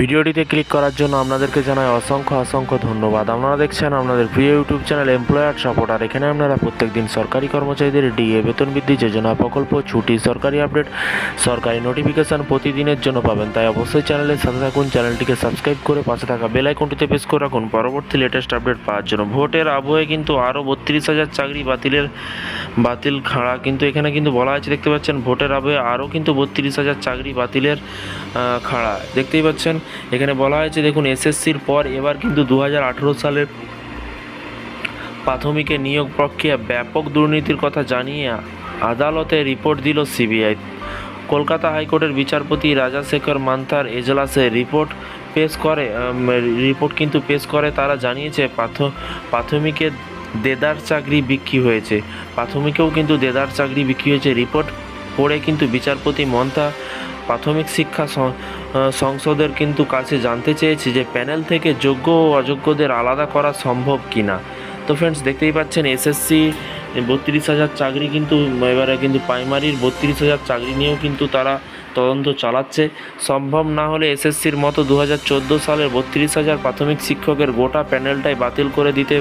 ভিডিওটিতে ক্লিক করার জন্য আপনাদেরকে জানাই অসংখ্য অসংখ্য ধন্যবাদ। আপনারা দেখছেন আপনাদের প্রিয় ইউটিউব চ্যানেল এমপ্লয়ার সাপোর্টার এখানে আপনারা প্রত্যেকদিন সরকারি কর্মচারীদের ডিএ, বেতন বৃদ্ধি, যোজনা প্রকল্প, ছুটি, সরকারি আপডেট, সরকারি নোটিফিকেশন প্রতিদিনের জন্য পাবেন। তাই অবশ্যই চ্যানেলের সাথে থাকুন, চ্যানেলটিকে সাবস্ক্রাইব করে পাশে থাকা বেল আইকনটিতে প্রেস করে রাখুন। পরবর্তী লেটেস্ট আপডেট পাওয়ার জন্য। ভোটের আবহে কিন্তু আরও বত্রিশ হাজার চাকরি বাতিলের বাতিল খাড়া কিন্তু এখানে কিন্তু বলা আছে দেখতে পাচ্ছেন, ভোটের আবহে আরও কিন্তু বত্রিশ হাজার চাকরি বাতিলের খাড়া। দেখতেই পাচ্ছেন এখানে বলা হয়েছে, দেখুন এসএসসির পর এবার কিন্তু দু হাজার আঠেরো সালের প্রাথমিকে নিয়োগ প্রক্রিয়া ব্যাপক দুর্নীতির কথা জানিয়ে আদালতে রিপোর্ট দিল সিবিআই কলকাতা হাইকোর্টের বিচারপতি রাজাশেখর মান্থার এজলাসে রিপোর্ট পেশ করে রিপোর্ট কিন্তু পেশ করে, তারা জানিয়েছে, প্রাথ- প্রাথমিকে দেদার চাকরি বিক্রি হয়েছে। প্রাথমিকেও কিন্তু দেদার চাকরি বিক্রি হয়েছে। রিপোর্ট পড়ে কিন্তু বিচারপতি মন্থা প্রাথমিক শিক্ষা সংসদের কিন্তু কাছে জানতে চেয়েছি যে প্যানেল থেকে যোগ্য ও অযোগ্যদের আলাদা করা সম্ভব কিনা। তো ফ্রেন্ডস দেখতেই পাচ্ছেন এসএসসি বত্রিশ হাজার চাকরি কিন্তু, এবারে কিন্তু প্রাইমারির বত্রিশ হাজার চাকরি নিয়েও কিন্তু তারা তদন্ত চালাচ্ছে। সম্ভব না হলে এসএসসির মতো দু হাজার চোদ্দ সালের বত্রিশ হাজার প্রাথমিক শিক্ষকের গোটা প্যানেলটাই বাতিল করে দিতে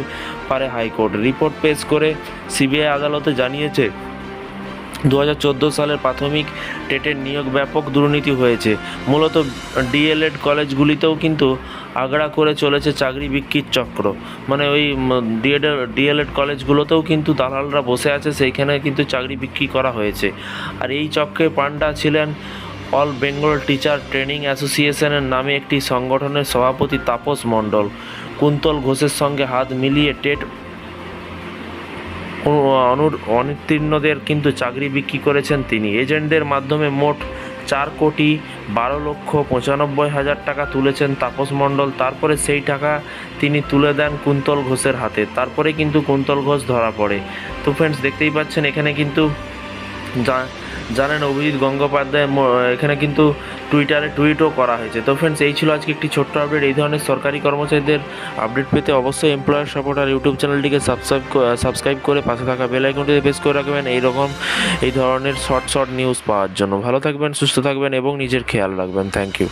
পারে হাইকোর্ট। রিপোর্ট পেশ করে সিবিআই আদালতে জানিয়েছে দু হাজার চোদ্দ সালের প্রাথমিক টেটের নিয়োগ ব্যাপক দুর্নীতি হয়েছে। মূলত ডিএলএড কলেজগুলিতেও কিন্তু আগড়া করে চলেছে চাকরি বিক্রির চক্র। মানে ওই ডিএড, ডিএলএড কলেজগুলোতেও কিন্তু দালালরা বসে আছে, সেইখানে কিন্তু চাকরি বিক্রি করা হয়েছে। আর এই চক্রে পান্ডা ছিলেন অল বেঙ্গল টিচার ট্রেনিং অ্যাসোসিয়েশনের নামে একটি সংগঠনের সভাপতি তাপস মণ্ডল। কুন্তল ঘোষের সঙ্গে হাত মিলিয়ে টেট অনুত্তীর্ণদের কিন্তু চাকরি বিক্রি করেছেন তিনি। এজেন্টদের মাধ্যমে মোট চার কোটি বারো লক্ষ পঁচানব্বই হাজার টাকা তুলেছেন তাপস মণ্ডল। তারপরে সেই টাকা তিনি তুলে দেন কুন্তল ঘোষের হাতে। তারপরে কিন্তু কুন্তল ঘোষ ধরা পড়ে। তো ফ্রেন্ডস দেখতেই পাচ্ছেন, এখানে কিন্তু জা- জানেন অভিজিৎ গঙ্গোপাধ্যায় এখানে কিন্তু টুইটারে টুইটও করা হয়েছে। তো ফ্রেন্ডস এই ছিল আজকে একটি ছোট্ট আপডেট এই ধরনের সরকারি কর্মচারীদের আপডেট পেতে অবশ্যই এমপ্লয়ার সাপোর্টার ইউটিউব চ্যানেলটিকে সাবস্ক্রাইব সাবস্ক্রাইব করে পাশে থাকা বেল আইকনটিতে প্রেস করে রাখবেন। এই রকম এই ধরনের শর্ট শর্ট নিউজ পাওয়ার জন্য। ভালো থাকবেন, সুস্থ থাকবেন এবং নিজের খেয়াল রাখবেন। Thank you